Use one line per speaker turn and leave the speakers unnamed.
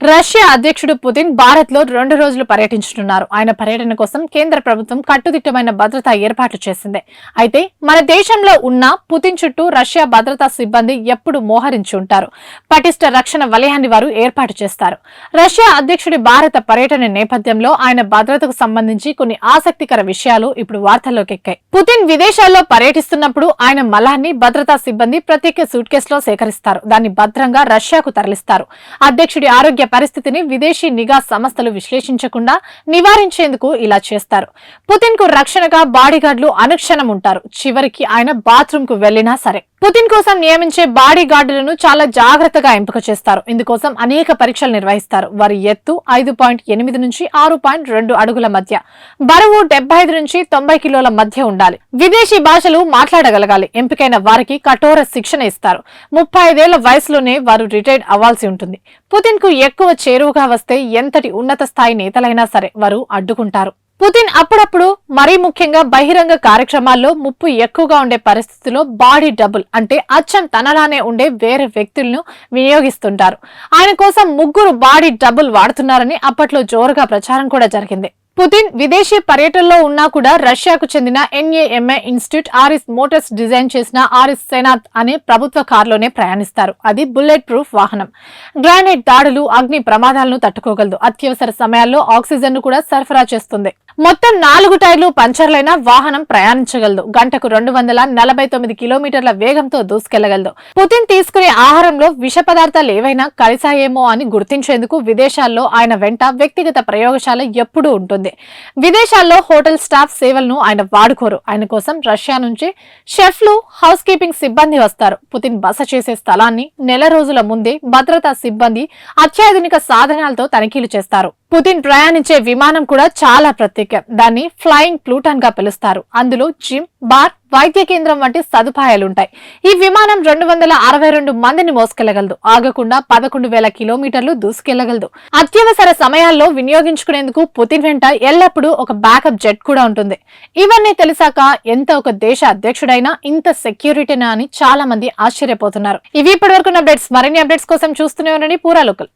Russia అధ్యక్షుడు Putin భారత్లో రెండు రోజులు పర్యటించనున్నారు. ఆయన పర్యటన కోసం కేంద్ర ప్రభుత్వం కట్టుదిట్టమైన భద్రతా ఏర్పాట్లు చేసింది. అయితే మన దేశంలో ఉన్న పుతిన్ చుట్టూ రష్యా భద్రతా సిబ్బంది ఎప్పుడు మోహరించి ఉంటారు. పటిష్ట రక్షణ వలయాన్ని వారు ఏర్పాటు చేస్తారు. రష్యా అధ్యక్షుడి భారత పర్యటన నేపథ్యంలో ఆయన భద్రతకు సంబంధించి కొన్ని ఆసక్తికర విషయాలు ఇప్పుడు వార్తల్లోకి ఎక్కాయి పుతిన్ విదేశాల్లో పర్యటిస్తున్నప్పుడు ఆయన మలాన్ని భద్రతా సిబ్బంది ప్రత్యేక సూట్ కేసులో సేకరిస్తారు. దాన్ని భద్రంగా రష్యాకు తరలిస్తారు. అధ్యక్షుడి ఆరోగ్య పరిస్థితిని విదేశీ నిఘా సంస్థలు విశ్లేషించకుండా నివారించేందుకు ఇలా చేస్తారు. పుతిన్కు రక్షణగా బాడీగార్డులు అనుక్షణం ఉంటారు. చివరికి ఆయన బాత్రూమ్కు వెళ్ళినా సరే. పుతిన్ కోసం నియమించే బాడీ గార్డులను చాలా జాగ్రత్తగా ఎంపిక చేస్తారు. ఇందుకోసం అనేక పరీక్షలు నిర్వహిస్తారు. వారి ఎత్తు ఐదు పాయింట్ ఎనిమిది నుంచి ఆరు పాయింట్ రెండు అడుగుల మధ్య. బరువు డెబ్బై ఐదు నుంచి తొంభై కిలోల మధ్య ఉండాలి. విదేశీ భాషలు మాట్లాడగలగాలి. ఎంపికైన వారికి కఠోర శిక్షణ ఇస్తారు. ముప్పై ఐదేళ్ళ వయసులోనే వారు రిటైర్డ్ అవ్వాల్సి ఉంటుంది. పుతిన్కు ఎక్కువ చేరువుగా వస్తే ఎంతటి ఉన్నత స్థాయి నేతలైనా సరే వారు అడ్డుకుంటారు. పుతిన్ అప్పుడప్పుడు మరీ ముఖ్యంగా బహిరంగ కార్యక్రమాల్లో ముప్పు ఎక్కువగా ఉండే పరిస్థితిలో బాడీ డబుల్ అంటే అచ్చం తనలానే ఉండే వేరే వ్యక్తులను వినియోగిస్తుంటారు. ఆయన కోసం ముగ్గురు బాడీ డబుల్ వాడుతున్నారని అప్పట్లో జోరుగా ప్రచారం కూడా జరిగింది. పుతిన్ విదేశీ పర్యటనలో ఉన్నా కూడా రష్యాకు చెందిన NAMA institute Aurus motors design చేసిన ఆరిస్ సెనాత్ అనే ప్రభుత్వ కారులోనే ప్రయాణిస్తారు. అది బుల్లెట్ ప్రూఫ్ వాహనం. గ్రానైట్ దాడులు అగ్ని ప్రమాదాలను తట్టుకోగలదు. అత్యవసర సమయాల్లో ఆక్సిజన్ను కూడా సరఫరా చేస్తుంది. మొత్తం నాలుగు టైర్లు పంచర్లైన వాహనం ప్రయాణించగలదు. గంటకు రెండు వందల నలభై తొమ్మిది కిలోమీటర్ల వేగంతో దూసుకెళ్ళగలదు. పుతిన్ తీసుకునే ఆహారంలో విష పదార్థాలు ఏవైనా కలిసాయేమో అని గుర్తించేందుకు విదేశాల్లో ఆయన వెంట వ్యక్తిగత ప్రయోగశాల ఎప్పుడూ ఉంటుంది. విదేశాల్లో హోటల్ స్టాఫ్ సేవలను ఆయన వాడుకోరు. ఆయన కోసం రష్యా నుంచి షెఫ్లు హౌస్ కీపింగ్ సిబ్బంది వస్తారు. పుతిన్ బస చేసే స్థలాన్ని నెల రోజుల ముందే భద్రతా సిబ్బంది అత్యాధునిక సాధనాలతో తనిఖీలు చేస్తారు. పుతిన్ ప్రయాణించే విమానం కూడా చాలా ప్రత్యేకం. దాన్ని ఫ్లయింగ్ ప్లూటాన్గా పిలుస్తారు. అందులో జిమ్ బార్ వైద్య కేంద్రం వంటి సదుపాయాలుంటాయి. ఈ విమానం రెండు వందల అరవై రెండు మందిని మోసుకెళ్ళగలదు. ఆగకుండా పదకొండు వేల కిలోమీటర్లు దూసుకెళ్ళగలదు. అత్యవసర సమయాల్లో వినియోగించుకునేందుకు పుతిన్ వెంట ఎల్లప్పుడూ ఒక బ్యాకప్ జెట్ కూడా ఉంటుంది. ఇవన్నీ తెలిసాక ఎంత ఒక దేశ అధ్యక్షుడైనా ఇంత సెక్యూరిటీనా అని చాలా మంది ఆశ్చర్యపోతున్నారు. ఇవి ఇప్పటివరకు అప్డేట్స్. మరిన్ని అప్డేట్స్ కోసం చూస్తూనే ఉండండి. పూరా లోకల్.